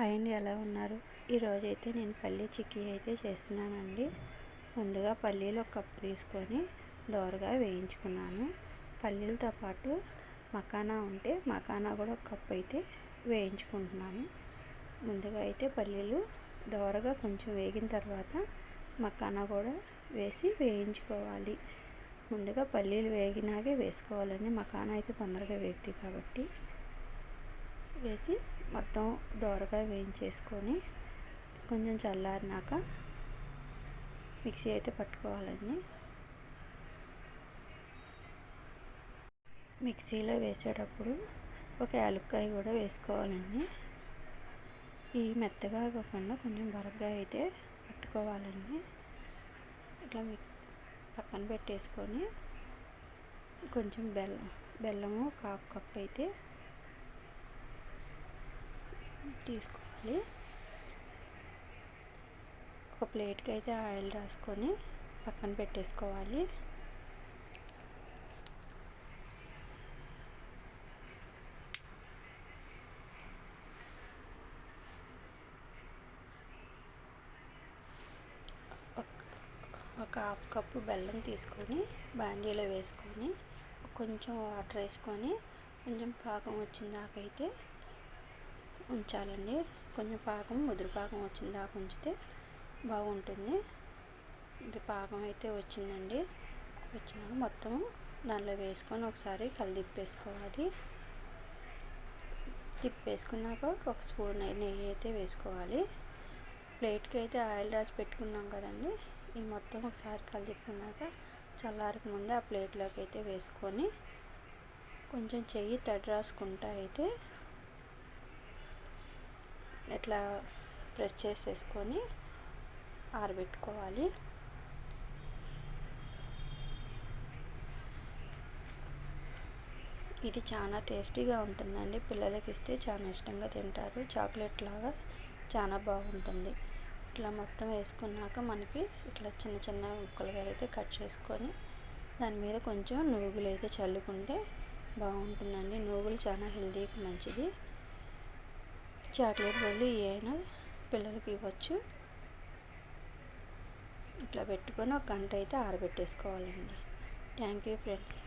Hi అండి ఎలా ఉన్నారు? ఈరోజు అయితే నేను పల్లీ చిక్కీ అయితే చేస్తున్నానండి. ముందుగా పల్లీలు ఒక కప్పు తీసుకొని దోరగా వేయించుకున్నాను. పల్లీలతో పాటు మకానా ఉంటే మకానా కూడా ఒక కప్పు అయితే వేయించుకుంటున్నాను. ముందుగా అయితే పల్లీలు దోరగా కొంచెం వేగిన తర్వాత మకానా కూడా వేసి వేయించుకోవాలి. ముందుగా పల్లీలు వేగినాకే వేసుకోవాలండి. మకానా అయితే తొందరగా వేగుతాయి కాబట్టి వేసి మొత్తం దోరగా వేయించేసుకొని కొంచెం చల్లారినాక మిక్సీ అయితే పట్టుకోవాలండి. మిక్సీలో వేసేటప్పుడు ఒక యాలక్కాయ కూడా వేసుకోవాలండి. ఈ మెత్తగా కాకుండా కొంచెం బరగ్గా అయితే పట్టుకోవాలండి. ఇట్లా మిక్స్ పక్కన పెట్టేసుకొని కొంచెం బెల్లం బెల్లము కాఫ్ కప్ అయితే తీసుకోవాలి. ఒక ప్లేట్కి అయితే ఆయిల్ రాసుకొని పక్కన పెట్టేసుకోవాలి. ఒక హాఫ్ కప్పు బెల్లం తీసుకొని బాండీలో వేసుకొని కొంచెం వాటర్ వేసుకొని కొంచెం పాకం వచ్చిందాకైతే ఉంచాలండి. కొంచెం పాకం ముదురు పాకం వచ్చిన దాకా ఉంచితే బాగుంటుంది. ఇది పాకం అయితే వచ్చిందండి. వచ్చినాక మొత్తం దానిలో వేసుకొని ఒకసారి కలిదిప్పేసుకోవాలి తిప్పేసుకున్నాక ఒక స్పూన్ నెయ్యి అయితే వేసుకోవాలి. ప్లేట్కి అయితే ఆయిల్ రాసి పెట్టుకున్నాం కదండి. ఈ మొత్తం ఒకసారి కలిదిప్పుకున్నాక చల్లారక ముందే ఆ ప్లేట్లోకి అయితే వేసుకొని కొంచెం చెయ్యి తడి రాసుకుంటా అయితే ఇట్లా ప్రెస్ చేసేసుకొని ఆరబెట్టుకోవాలి. ఇది చాలా టేస్టీగా ఉంటుందండి. పిల్లలకి ఇస్తే చాలా ఇష్టంగా తింటారు. చాక్లెట్ లాగా చాలా బాగుంటుంది. ఇట్లా మొత్తం వేసుకున్నాక మనకి ఇట్లా చిన్న చిన్న ముక్కలుగా అయితే కట్ చేసుకొని దాని మీద కొంచెం నువ్వులు అయితే చల్లుకుంటే బాగుంటుందండి. నూగులు చాలా హెల్తీకి మంచిది. చాక్లెట్ బదులు అయినా పిల్లలకి ఇవ్వచ్చు. ఇట్లా పెట్టుకొని ఒక గంట అయితే ఆరబెట్టేసుకోవాలండి. Thank you friends.